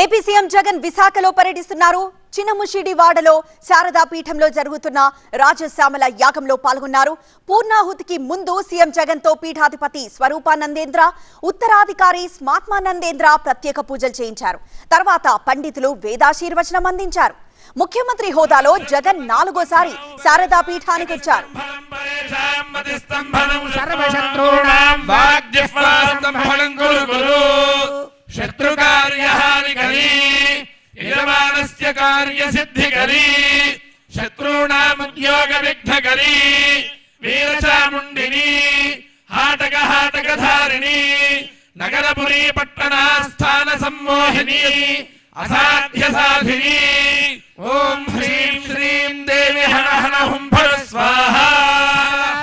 AP CM Jagan విశాఖలో పర్యటిస్తున్నారు. చిన్నముషిడి వాడలో శారదా పీఠంలో జరుగుతున్న రాజశ్యామల యాగంలో పాల్గొన్నారు. పూర్ణాహుతికి ముందు సీఎం జగన్తో పీఠాధిపతి స్వరూపానందేంద్ర ఉత్తరాధికారి స్మాత్మానందేంద్ర ప్రత్యేక పూజలు చేయించారు. తర్వాత పండితులు వేదాశీర్వచనం అందించారు. ముఖ్యమంత్రి హోదాలో జగన్ నాలుగోసారి శారదా పీఠానికి వచ్చారు. కార్యసిద్ధికరీ శత్రూణాముద్యోగ విఘ్నకరీ వీరచాముండిని హాటక హాటకధారిణి నగరపురీ పట్టణాస్థాన సమ్మోహిని అసాధ్య సాధిని ఓం హ్రీం శ్రీం దేవి హణ హణ హుం ఫట్ స్వాహా.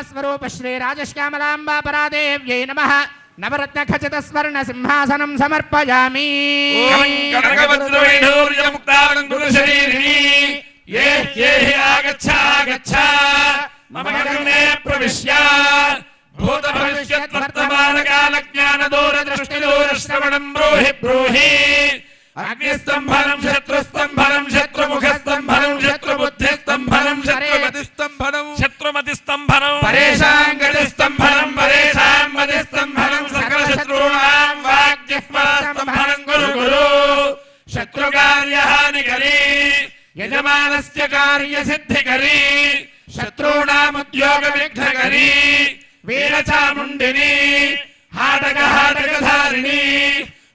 స్వరూప శ్రీ రాజశ్యామలాంబా పరాదేవ్యై నమ. నవరత్న ఖచిత స్వర్ణ సింహాసనం సమర్పయామి. ప్రవిశ్య. భూత భవిష్యత్ వర్తమాన కాల జ్ఞాన దూర దృష్టి దూర శ్రవణం బ్రూహి బ్రూహి. అగ్నిస్తంభనం శత్రుస్తంభనం శత్రుముఖస్తంభనం శత్రుబుద్ధిస్తంభనం శత్రుమతిస్తంభనం శత్రుమతిస్తంభనం పరేషాం శత్రుకార్యహానికరీ యజమానస్య కార్యసిద్ధికరీ శత్రూణాముద్యోగ విఘ్నకరీ వీరచాముండిని హాటక హాటకధారిణి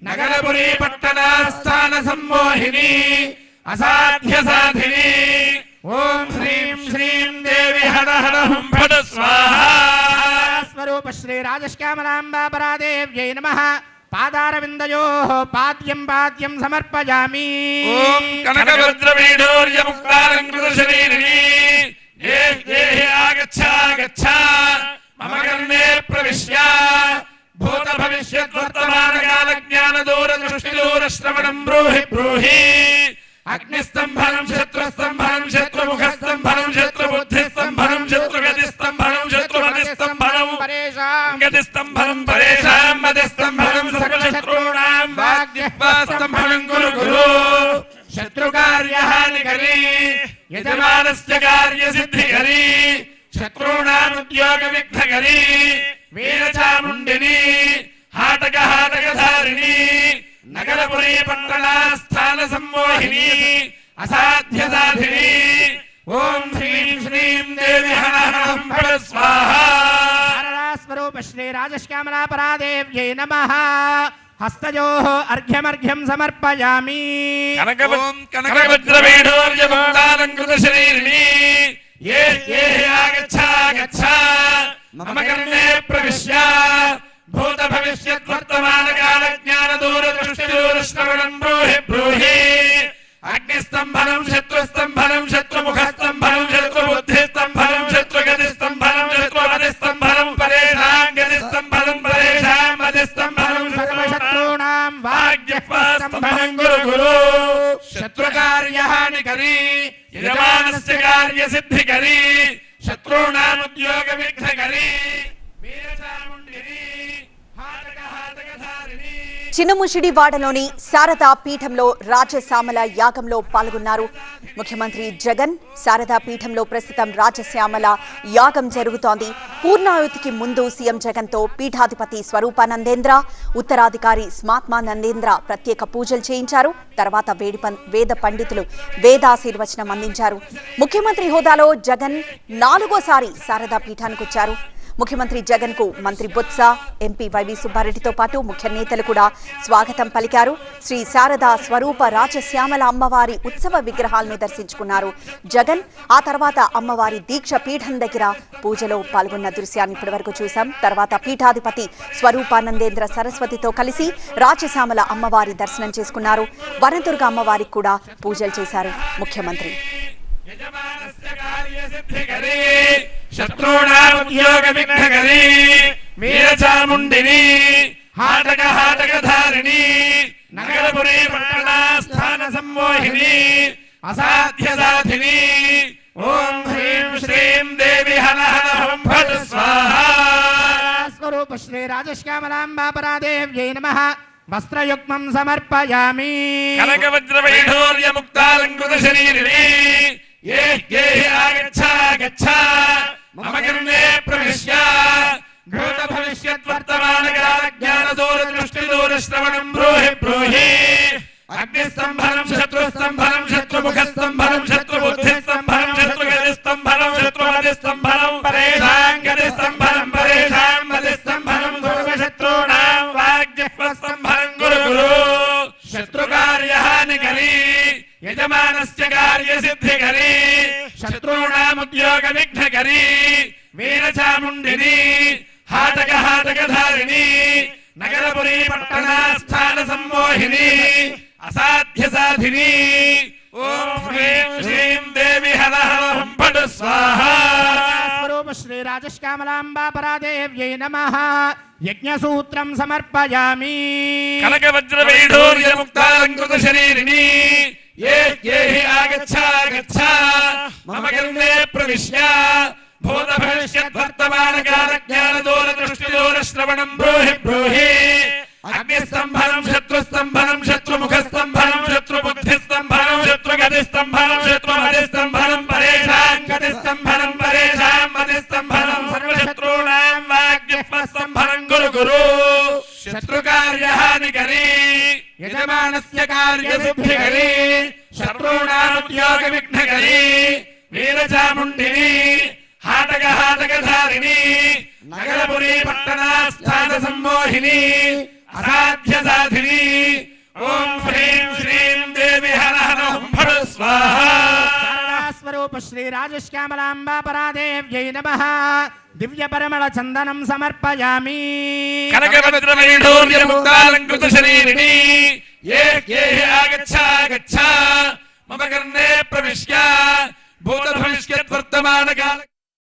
నగరపురీ పట్టణాస్థాన సమ్మోహిని అసాధ్య సాధిని ఓం హ్రీం శ్రీం దేవి హర హర హుం పాదారవిందయో పాద్యం పాద్యం సమర్పయామి. ఆగచ్చ ఆగచ్చ మమ కర్ణే ప్రవిశ్య. భూత భవిష్యత్ వర్తమాన కాల జ్ఞాన దూర దృష్టి దూర శ్రవణం బ్రూహి బ్రూహి. అగ్నిస్తంభనం శత్రుస్తంభనం శత్రుముఖస్తంభనం శత్రుబుద్ధిస్తంభనం శత్రుగతిస్తంభనం శత్రుమతిస్తంభనం గతిస్తంభనం యజమానస్య కార్యసిద్ధికరీ శత్రూణాముద్యోగ విఘ్నకరీ వీరచాముండిని హాటక హాటకధారిణి నగరపురీ పట్టణాస్థాన సమ్మోహిని అసాధ్య సాధిని ఓం శ్రీం శ్రీం దేవి హణ హం ఫట్ స్వరూప శ్రీ రాజశ్యామలాపరాదేవ్యై నమః. హస్తయో అర్ఘ్యమర్ఘ్యం సమర్పయామి మమ కర్ణే ప్రవిశ్య భూత భవిష్యత్ వర్తమాన కాల జ్ఞాన దూర దృష్టి దూర శ్రవణం బ్రూహి బ్రూహి అగ్నిస్తంభనం శత్రుస్తంభనం యజమానస్య కార్యసిద్ధికరీ శత్రూణాముద్యోగ విఘ్నకరీ వీరచాముండిని హాటక చిన్నముషిడివాడలోని చిన్నముషిడి వాడలోని శారదా పీఠంలో రాజశ్యామల యాగంలో పాల్గొన్నారు. ముఖ్యమంత్రి జగన్ శారదా పీఠంలో ప్రస్తుతం రాజశ్యామల యాగం జరుగుతోంది. పూర్ణాయుతికి ముందు సీఎం జగన్తో పీఠాధిపతి స్వరూపానందేంద్ర ఉత్తరాధికారి స్మాత్మానందేంద్ర ప్రత్యేక పూజలు చేయించారు. తర్వాత వేడి వేద పండితులు వేదాశీర్వచనం అందించారు. ముఖ్యమంత్రి హోదాలో జగన్ నాలుగోసారి శారదా పీఠానికి వచ్చారు ముఖ్యమంత్రి జగన్కు మంత్రి బొత్స ఎంపీ వైవి సుబ్బారెడ్డితో పాటు ముఖ్య నేతలు కూడా స్వాగతం పలికారు. శ్రీ శారదా స్వరూప రాజశ్యామల అమ్మవారి ఉత్సవ విగ్రహాలను దర్శించుకున్నారు జగన్. ఆ తర్వాత అమ్మవారి దీక్ష పీఠం దగ్గర పూజలో పాల్గొన్న దృశ్యాన్ని ఇప్పటివరకు చూశాం. తర్వాత పీఠాధిపతి స్వరూపానందేంద్ర సరస్వతితో కలిసి రాజశ్యామల అమ్మవారి దర్శనం చేసుకున్నారు. వనదుర్గ అమ్మవారికి కూడా పూజలు చేశారు ముఖ్యమంత్రి. యజమానస్య కార్యసిద్ధికరీ శత్రూణాముద్యోగ విఘ్నకరీ వీరచాముండిని హాటక హాటకధారిణి నగరపురీ పట్టణాస్థాన సమ్మోహిని అసాధ్య సాధిని ఓం హ్రీం శ్రీం దేవి హన హన హం ఫట్ స్వాహా. స్వరూప శ్రీ రాజశ్యామలాంబా పరాదేవ్యై నమ. వస్త్రయుగ్మం సమర్పయామి. కనకవజ్రవైఢూర్యముక్తాలంకృత శరీరిణి ఏ ఏ ఆగచ్చ గచ్చ. దూర దృష్టి దూర శ్రవణం బ్రూహి బ్రూహి. అగ్నిస్తంభనం శత్రుస్తంభనం శత్రుముఖస్తంభనం శత్రుబుద్ధిస్తంభనం శత్రుగతిస్తంభనం శత్రుమతిస్తంభనం పరేషాం గతిస్తంభనం పరేషాం మతిస్తంభనం సర్వశత్రూణాం వాగ్జిహ్వస్తంభనం గురు గురు. శత్రుకార్యహానికరీ యజమానస్య కార్యసిద్ధికరీ శత్రూణాముద్యోగ విఘ్నకరీ వీరచాముండిని హాటక హాటక హాటకధారిణి నగరపురీ పట్టణాస్థాన సంమోహిని అసాధ్య సాధిని ఓం హ్రీం శ్రీం దేవి హర హర హం ఫట్ స్వాహ. స్వరూప శ్రీ రాజశ్యామలాంబా పరాదేవ్యై నమః. యజ్ఞసూత్రం సమర్పయామి. కనక వజ్ర వైఢూర్య ముక్తాలంకృత శరీరిణి ఏ ఏ ఆగచ్చ గచ్చ మమ ప్రవిశ్య. భూత భవిష్యత్ వర్తమాన కాల జ్ఞాన దూర దృష్టి దూర శ్రవణం బ్రూహి బ్రూహి. అగ్నిస్తంభనం శత్రుస్తంభనం శత్రుముఖ స్తంభనం శత్రుబుద్ధి స్తంభనం శత్రుగతి స్తంభనం శత్రుమతి స్తంభనం పరేషాం గతి స్తంభనం పరేషాం మతి స్తంభనం సర్వశత్రూణాం వాగ్జిహ్వ స్తంభనం గురు. గురు శత్రుకార్యహానికరీ యజమానస్య కార్యసిద్ధికరీ శత్రూణాముద్యోగ విఘ్నకరీ వీరచాముండిని హాటక హాటకధారిణి నగరపురీ పట్టణాస్థాన సంమోహిని అసాధ్య సాధిని ఓం హ్రీం శ్రీం దేవి హర హర హం ఫట్ స్వాహ స్వరూప శ్రీ రాజశ్యామలాంబా పరాదేవ్యై నమః దివ్య పరిమళ చందనం సమర్పయామి కనకవజ్రవైఢూర్యముక్తాలంకృత శరీరిణి ఏ ఏ ఆగచ్చ గచ్చ మమ